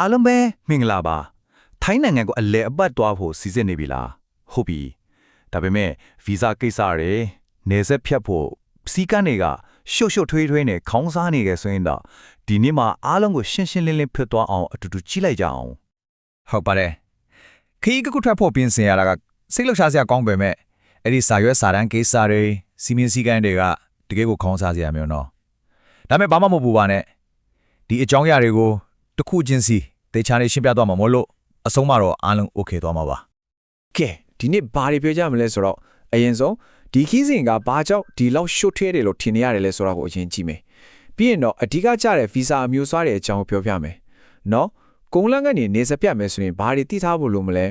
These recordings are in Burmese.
အားလုံးပဲမင်္ဂလာပါထိုင်းနိုင်ငံကိုအလဲအပတ်သွားဖို့စီစဉ်နေပြီလားဟုတ်ပြီဒါပေမဲ့ဗီဇကိစ္စတွေနေဆက်ဖြတ်ဖို့စီကန်းတွေကရှုပ်ရှုပ်ထွေးထွေးနဲ့ခေါင်းစားနေကြဆိုရင်တော့ဒီနေ့မှာအားလုံးကိုရှင်းရှင်းလင်းလင်းဖြစ်သွားအောင်အတူတူကြည့်လိုက်ကြအောင်ဟုတ်ပါတယ်ခီးကကုထွက်ဖို့ပြင်ဆင်ရတာကစိတ်လှုပ်ရှားစရာကောင်းပေမဲ့အဲ့ဒီစာရွက်စာတမ်းကိစ္စတွေစီမင်းစည်းကမ်းတွေကတကယ်ကိုခေါင်းစားစရာမျိုးနော်ဒါပေမဲ့ဘာမှမပူပါနဲ့ဒီအကြောင်းအရာတွေကို တစ်ခုချင်းစီတေချာနေရှင်းပြသွားမှာမို့လို့အဆုံးမှာတော့အားလုံး okay သွားမှာပါကဲဒီနေ့ဘာတွေပြောကြမလဲဆိုတော့အရင်ဆုံးဒီခီးစဉ်ကဘာကြောင့်ဒီလောက်ရှုပ်ထွေးတယ်လို့ထင်နေရတယ်လဲဆိုတာကိုအရင်ကြည့်မယ်ပြီးရင်တော့အဓိကကျတဲ့ဗီဇာအမျိုးအစားတွေအကြောင်းပြောပြမယ်နော်ကုန်းလန်းကနေနေစပြတ်မယ်ဆိုရင်ဘာတွေသိထားဖို့လိုမလဲ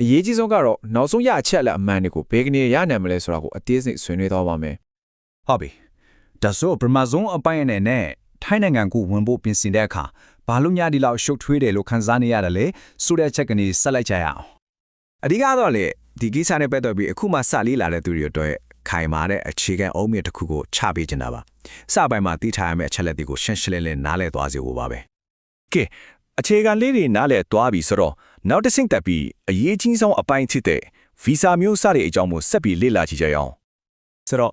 အရေးကြီးဆုံးကတော့နောက်ဆုံးရအချက်လက်အမှန်တွေကိုဘေးကနေရနိုင်မလဲဆိုတာကိုအသေးစိတ်ဆွေးနွေးသွားပါမယ်ဟုတ်ပြီဒါဆိုပရမဇုံအပိုင်းအနေနဲ့ထိုင်းနိုင်ငံကိုဝင်ဖို့ပြင်ဆင်တဲ့အခါ ဘာလို့ညဒီလောက်ရှုပ်ထွေးတယ်လို့ခန်းစားနေရတယ်လဲဆိုတဲ့ချက်ကနေဆက်လိုက်ကြရအောင်အဓိကတော့လေဒီကိစ္စနဲ့ပတ်သက်ပြီးအခုမှစလေးလာတဲ့သူတွေအတွက်ခိုင်မာတဲ့အခြေခံအုံးမြစ်တစ်ခုကိုချပေးချင်တာပါစပိုင်းမှာသိထားရမယ့်အချက်လက်တွေကိုရှင်းရှင်းလင်းလင်းနားလည်သွားစေဖို့ပါပဲကဲအခြေခံလေးတွေနားလည်သွားပြီဆိုတော့နောက်တစ်ဆင့်တက်ပြီးအရေးကြီးဆုံးအပိုင်းဖြစ်တဲ့ဗီဇာမျိုးစတဲ့အကြောင်းကိုဆက်ပြီးလေ့လာကြည့်ကြရအောင်ဆိုတော့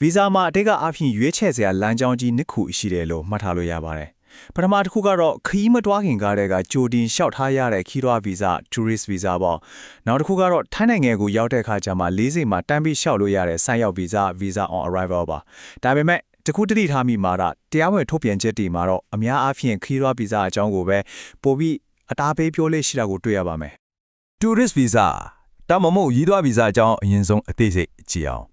ဗီဇာမှာအတိတ်ကအဖြစ်ရွေးချယ်စရာလမ်းကြောင်းကြီးနှစ်ခုရှိတယ်လို့မှတ်ထားလို့ရပါတယ် ပထမတစ်ခုကတော့ခရီးမတွားခင်ကားတဲ့ကကြိုတင်လျှောက်ထားရတဲ့ခီးသွားဗီဇာ tourist visa ပေါ့နောက်တစ်ခုကတော့ထိုင်းနိုင်ငံကိုရောက်တဲ့အခါကျမှလေးစိမ်မှာတန်းပြီးလျှောက်လို့ရတဲ့ဆိုင်းရောက်ဗီဇာ visa on arrival ပါဒါပေမဲ့တခုတတိထားမိမှာတော့တရားဝင်ထုတ်ပြန်ချက်တွေမှာတော့အများအားဖြင့်ခီးသွားဗီဇာအကြောင်းကိုပဲပို့ပြီးအတားပေးပြောလေးရှိတာကိုတွေ့ရပါမယ် tourist visa တမမို့ရီးသွားဗီဇာအကြောင်းအရင်ဆုံးအသေးစိတ်ကြည့်အောင်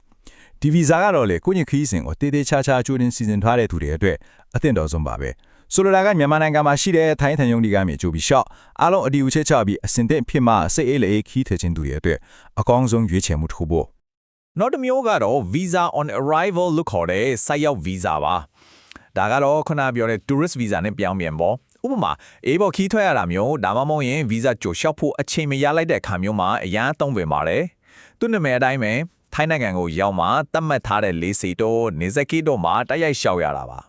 ဒီဗီဇာကတော့လေကိုညခီးစဉ်ကိုတေးသေးချာချာချိုးတင်စီစဉ်ထားတဲ့သူတွေအတွက်အသင့်တော်ဆုံးပါပဲ ဆိုလိုတာကမြန်မာနိုင်ငံမှာရှိတဲ့ထိုင်းထန်ယုံဒီကမြေကြိုပြီးရှော့အားလုံးအဒီဦးချက်ချပြီးအစင်တဲ့ဖြစ်မှစိတ်အေးလေခီးထခြင်းသူတွေအတွက်အကောင်းဆုံးရွေးချယ်မှုတစ်ခုပေါ့နောက်တစ်မျိုးကတော့ visa on arrival လို့ခေါ်တဲ့ဆိုက်ရောက် visa ပါဒါကတော့ခုနပြောတဲ့ tourist visa နဲ့ပြောင်းပြန်ပေါ့ဥပမာအေးပေါ်ခီးထွက်ရတာမျိုးဒါမှမဟုတ်ရင် visa ကြိုလျှောက်ဖို့အချိန်မရလိုက်တဲ့အခါမျိုးမှာအရန်သုံးပင်ပါတယ်သူ့နာမည်အတိုင်းပဲထိုင်းနိုင်ငံကိုရောက်မှသတ်မှတ်ထားတဲ့လေးစီတော့နေဇက်ကီတော့မှတိုက်ရိုက်လျှောက်ရတာပါ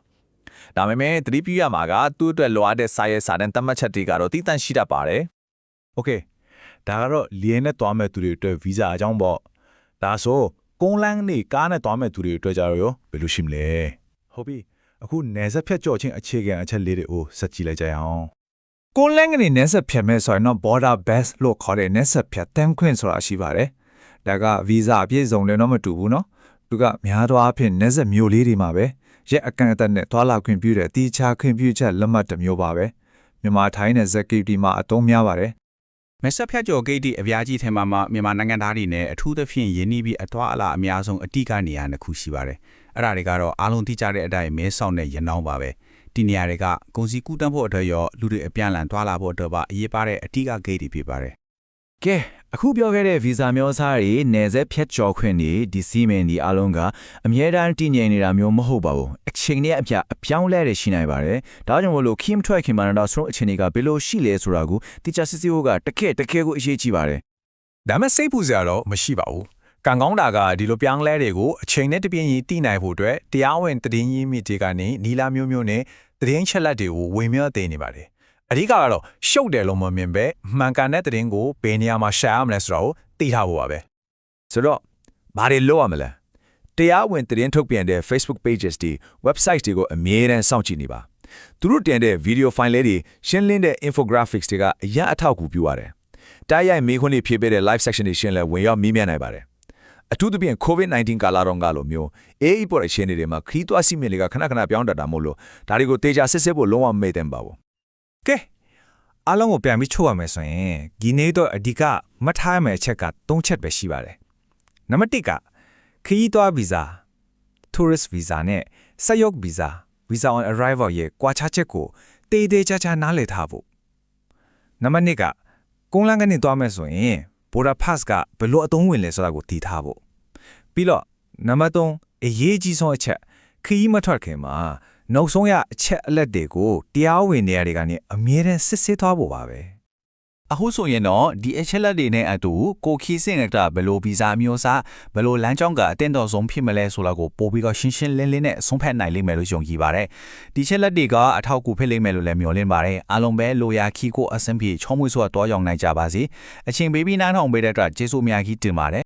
ဒါပေမဲ့သတိပြုရမှာကသူ့အတွက်လိုအပ်တဲ့စာရေးစာတမ်းသတ်မှတ်ချက်တွေကတော့တည်တံ့ရှိတတ်ပါတယ် โอเคဒါကတော့လီယဲနဲ့သွားမဲ့သူတွေအတွက်ဗီဇာအကြောင်းပေါ့ဒါဆိုကုန်းလန်းနေကားနဲ့သွားမဲ့သူတွေအတွက်ကြတော့ရောဘယ်လိုရှိမလဲဟုတ်ပြီအခုနယ်စပ်ဖြတ်ကျော်ချင်းအခြေခံအချက်လေးတွေကိုစက်ကြည့်လိုက်ကြရအောင် ကိုလန်းကနေနက်ဆက်ဖြတ်မဲ့ဆိုရင်တော့ border bus လို့ခေါ်တဲ့နက်ဆက်ဖြတ်တန်းခွင့်ဆိုတာရှိပါတယ်။ဒါကဗီဇာအပြည့်စုံလည်းတော့မတူဘူးเนาะ။သူကများသောအားဖြင့်နက်ဆက်မျိုးလေးတွေမှာပဲ ရက်အကန့်အသတ်နဲ့သွာလာခွင့်ပြုတဲ့တီချာခွင့်ပြုချက်လက်မှတ်တစ်မျိုးပါပဲ။မြန်မာထိုင်းနယ်စပ်ကိတီမှာအသုံးများပါတယ်မက်ဆက်ဖြတ်ကျော်ဂိတ်တီအပြားကြီးထဲမှာမှမြန်မာနိုင်ငံသားတွေနဲ့အထူးသဖြင့်ယင်းနှီးပြီးအထွားအလားအများဆုံးအတိကနေရာနှစ်ခုရှိပါတယ်။အဲ့ဒါတွေကတော့အားလုံးသိကြတဲ့အတိုင်းမဲဆောက်နဲ့ရနောင်းပါပဲ။ဒီနေရာတွေကကုန်စည်ကူးတန်းဖို့အတွက်ရောလူတွေအပြန်အလှန်တွာလာဖို့အတွက်ပါအရေးပါတဲ့အတိကဂိတ်တွေဖြစ်ပါတယ်ကဲ အခုပြောခဲ့တဲ့ဗီဇာမျိုးစားတွေနယ်စပ်ဖြတ်ကျော်ခွင့်တွေဒီစီမင်ဒီအလုံးကအမြဲတမ်းတည်ငြိမ်နေတာမျိုးမဟုတ်ပါဘူးအချိန်နဲ့အပြအပြောင်းလဲတွေရှိနိုင်ပါတယ်ဒါကြောင့်မလို့ခင်းထွက်ခင်မှာတော့ဆုံးအချိန်တွေကဘယ်လိုရှိလဲဆိုတာကိုတိကျစစ်စစ်ဟုတ်ကတကယ်တကယ်ကိုအရေးကြီးပါတယ်ဒါမဲ့စိတ်ပူစရာတော့မရှိပါဘူးကံကောင်းတာကဒီလိုပြောင်းလဲတွေကိုအချိန်နဲ့တပြင်းရင်တည်နိုင်ဖို့အတွက်တရားဝင်တည်င်းရင်းမြစ်တွေကနေနီလာမျိုးမျိုးနဲ့တည်င်းချက်လက်တွေကိုဝင်မြောသိနေပါတယ် အဓိကကတော့ရှုပ်တယ်လို့မမြင်ပဲမှန်ကန်တဲ့တည်င်းကိုဘယ်နေရာမှာရှာရမလဲဆိုတာကိုသိထားဖို့ပါပဲဆိုတော့ဘာတွေလုပ်ရမလဲတရားဝင်သတင်းထုတ်ပြန်တဲ့ Facebook pages တွေ website တွေကိုအမြဲတမ်းစောင့်ကြည့်နေပါသူတို့တင်တဲ့ video file လေးတွေရှင်းလင်းတဲ့ infographics တွေကအရန်အထောက်အကူပြုပါတယ်တိုက်ရိုက်မေးခွန်းတွေဖြေပေးတဲ့ live section တွေရှင်းလဲဝင်ရောက်မေးမြန်းနိုင်ပါတယ်အထူးသဖြင့် COVID-19 ကာလတော့ကလိုမျိုးအေးအေးပေါ်တဲ့ရှင်းနေတွေမှာခရီးသွားစီမင်တွေကခဏခဏပြောင်းတတ်တာမို့လို့ဒါတွေကိုတေချာစစ်စစ်ဖို့လုံးဝမမေ့သင့်ပါဘူး။ ကဲအားလုံးကိုပြန်ပြီးချုပ်ရမယ်ဆိုရင်ဒီနေ့တော့အဓိကမတ်ထားရမယ့်အချက်က၃ချက်ပဲရှိပါတယ်။နံပါတ်၁ကခရီးသွားဗီဇာ tourist visa နဲ့စက်ရုပ်ဗီဇာ visa on arrival ရဲ့ကွာခြားချက်ကိုတေးသေးချာချာနားလည်ထားဖို့နံပါတ်2ကကုန်းလန်းကနေသွားမယ်ဆိုရင် border pass ကဘယ်လိုအသုံးဝင်လဲဆိုတာကိုသိထားဖို့ပြီးတော့နံပါတ်3အရေးကြီးဆုံးအချက်ခရီးမထွက်ခင်မှာ နောက်ဆုံးရအချက်အလက်တွေကိုတရားဝင်နေရာတွေကနေအမြဲတမ်းစစ်ဆေးသွားဖို့ပါပဲအခုဆိုရင်တော့ဒီအချက်လက်တွေနဲ့အတူကိုခီးစင်ကဘယ်လိုဗီဇာမျိုးစားဘယ်လိုလမ်းကြောင်းကအတင်းတော်ဆုံးဖြစ်မလဲဆိုတာကိုပို့ပြီးတော့ရှင်းရှင်းလင်းလင်းနဲ့ဆုံးဖြတ်နိုင်လိမ့်မယ်လို့ယုံကြည်ပါတယ်ဒီချက်လက်တွေကအထောက်အကူဖြစ်လိမ့်မယ်လို့လည်းမျှော်လင့်ပါတယ်အားလုံးပဲလိုရာခီကိုအဆင်ပြေချောမွေ့စွာတွားရောက်နိုင်ကြပါစေအချိန်ပေးပြီးနားထောင်ပေးတဲ့အတွက်ကျေးဇူးအများကြီးတင်ပါတယ်